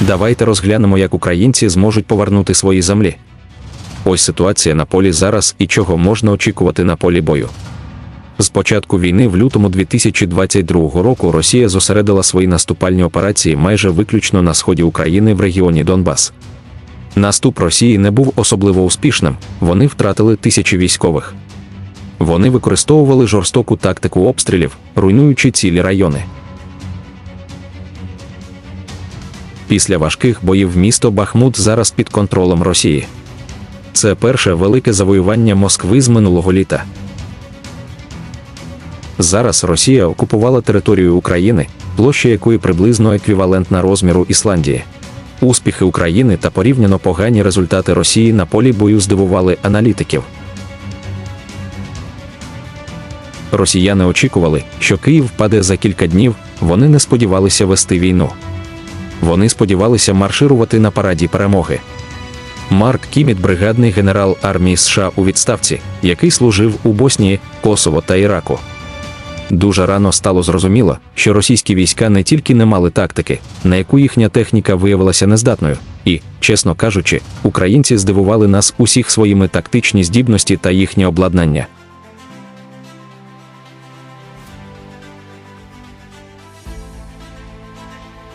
Давайте розглянемо, як українці зможуть повернути свої землі. Ось ситуація на полі зараз і чого можна очікувати на полі бою. З початку війни в лютому 2022 року Росія зосередила свої наступальні операції майже виключно на сході України в регіоні Донбас. Наступ Росії не був особливо успішним, вони втратили тисячі військових. Вони використовували жорстоку тактику обстрілів, руйнуючи цілі райони. Після важких боїв місто Бахмут зараз під контролем Росії. Це перше велике завоювання Москви з минулого літа. Зараз Росія окупувала територію України, площа якої приблизно еквівалентна розміру Ісландії. Успіхи України та порівняно погані результати Росії на полі бою здивували аналітиків. Росіяни очікували, що Київ впаде за кілька днів, вони не сподівалися вести війну. Вони сподівалися марширувати на параді перемоги. Марк Кіміт, бригадний генерал армії США у відставці, який служив у Боснії, Косово та Іраку. Дуже рано стало зрозуміло, що російські війська не тільки не мали тактики, на яку їхня техніка виявилася нездатною, і, чесно кажучи, українці здивували нас усіх своїми тактичні здібності та їхнє обладнання.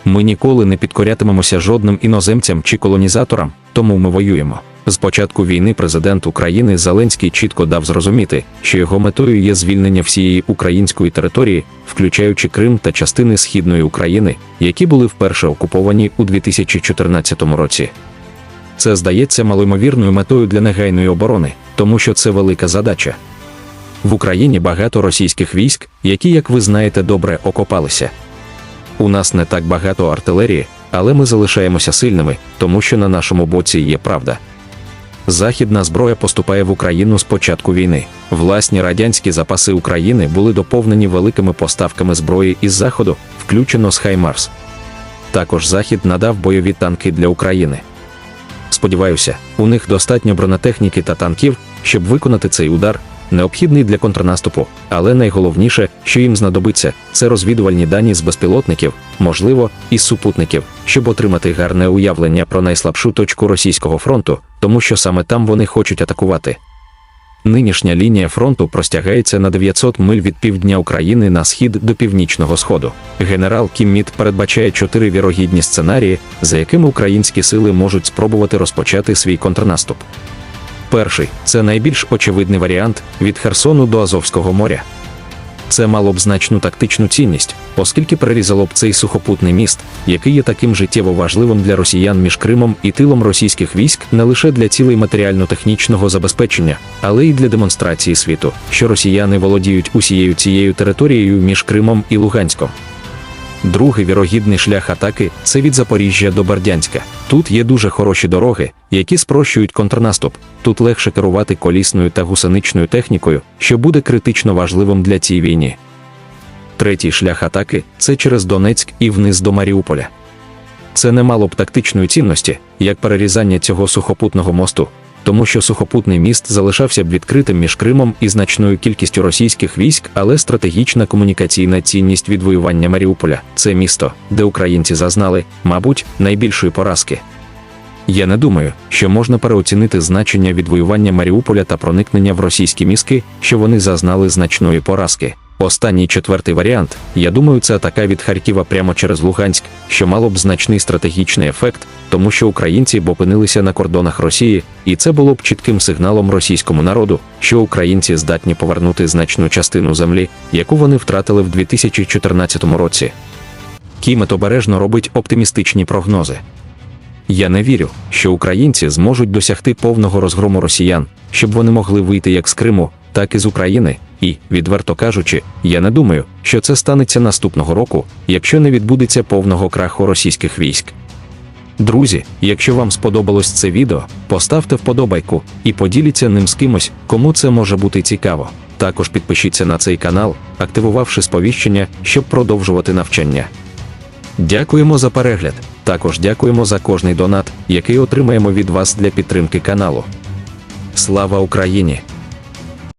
Ми ніколи не підкорятимемося жодним іноземцям чи колонізаторам, тому ми воюємо. З початку війни президент України Зеленський чітко дав зрозуміти, що його метою є звільнення всієї української території, включаючи Крим та частини східної України, які були вперше окуповані у 2014 році. Це здається малоймовірною метою для негайної оборони, тому що це велика задача. В Україні багато російських військ, які, як ви знаєте, добре окопалися. У нас не так багато артилерії, але ми залишаємося сильними, тому що на нашому боці є правда. Західна зброя поступає в Україну з початку війни. Власні радянські запаси України були доповнені великими поставками зброї із Заходу, включено з Хаймарс. Також Захід надав бойові танки для України. Сподіваюся, у них достатньо бронетехніки та танків, щоб виконати цей удар, необхідний для контрнаступу, але найголовніше, що їм знадобиться, це розвідувальні дані з безпілотників, можливо, із супутників, щоб отримати гарне уявлення про найслабшу точку російського фронту, тому що саме там вони хочуть атакувати. Нинішня лінія фронту простягається на 900 миль від півдня України на схід до північного сходу. Генерал Кімміт передбачає чотири вірогідні сценарії, за якими українські сили можуть спробувати розпочати свій контрнаступ. Перший це найбільш очевидний варіант від Херсону до Азовського моря. Це мало б значну тактичну цінність, оскільки перерізало б цей сухопутний міст, який є таким життєво важливим для росіян між Кримом і тилом російських військ не лише для цілей матеріально-технічного забезпечення, але й для демонстрації світу, що росіяни володіють усією цією територією між Кримом і Луганськом. Другий вірогідний шлях атаки це від Запоріжжя до Бердянська. Тут є дуже хороші дороги, які спрощують контрнаступ. Тут легше керувати колісною та гусеничною технікою, що буде критично важливим для цій війні. Третій шлях атаки це через Донецьк і вниз до Маріуполя. Це не мало б тактичної цінності, як перерізання цього сухопутного мосту, тому що сухопутний міст залишався б відкритим між Кримом і значною кількістю російських військ, але стратегічна комунікаційна цінність відвоювання Маріуполя це місто, де українці зазнали, мабуть, найбільшої поразки. Я не думаю, що можна переоцінити значення відвоювання Маріуполя та проникнення в російські мізки, що вони зазнали значної поразки. Останній четвертий варіант, я думаю, це атака від Харківа прямо через Луганськ, що мало б значний стратегічний ефект, тому що українці б опинилися на кордонах Росії, і це було б чітким сигналом російському народу, що українці здатні повернути значну частину землі, яку вони втратили в 2014 році. Кімет обережно робить оптимістичні прогнози. Я не вірю, що українці зможуть досягти повного розгрому росіян, щоб вони могли вийти як з Криму, так і з України. І, відверто кажучи, я не думаю, що це станеться наступного року, якщо не відбудеться повного краху російських військ. Друзі, якщо вам сподобалось це відео, поставте вподобайку і поділіться ним з кимось, кому це може бути цікаво. Також підпишіться на цей канал, активувавши сповіщення, щоб продовжувати навчання. Дякуємо за перегляд. Також дякуємо за кожний донат, який отримаємо від вас для підтримки каналу. Слава Україні!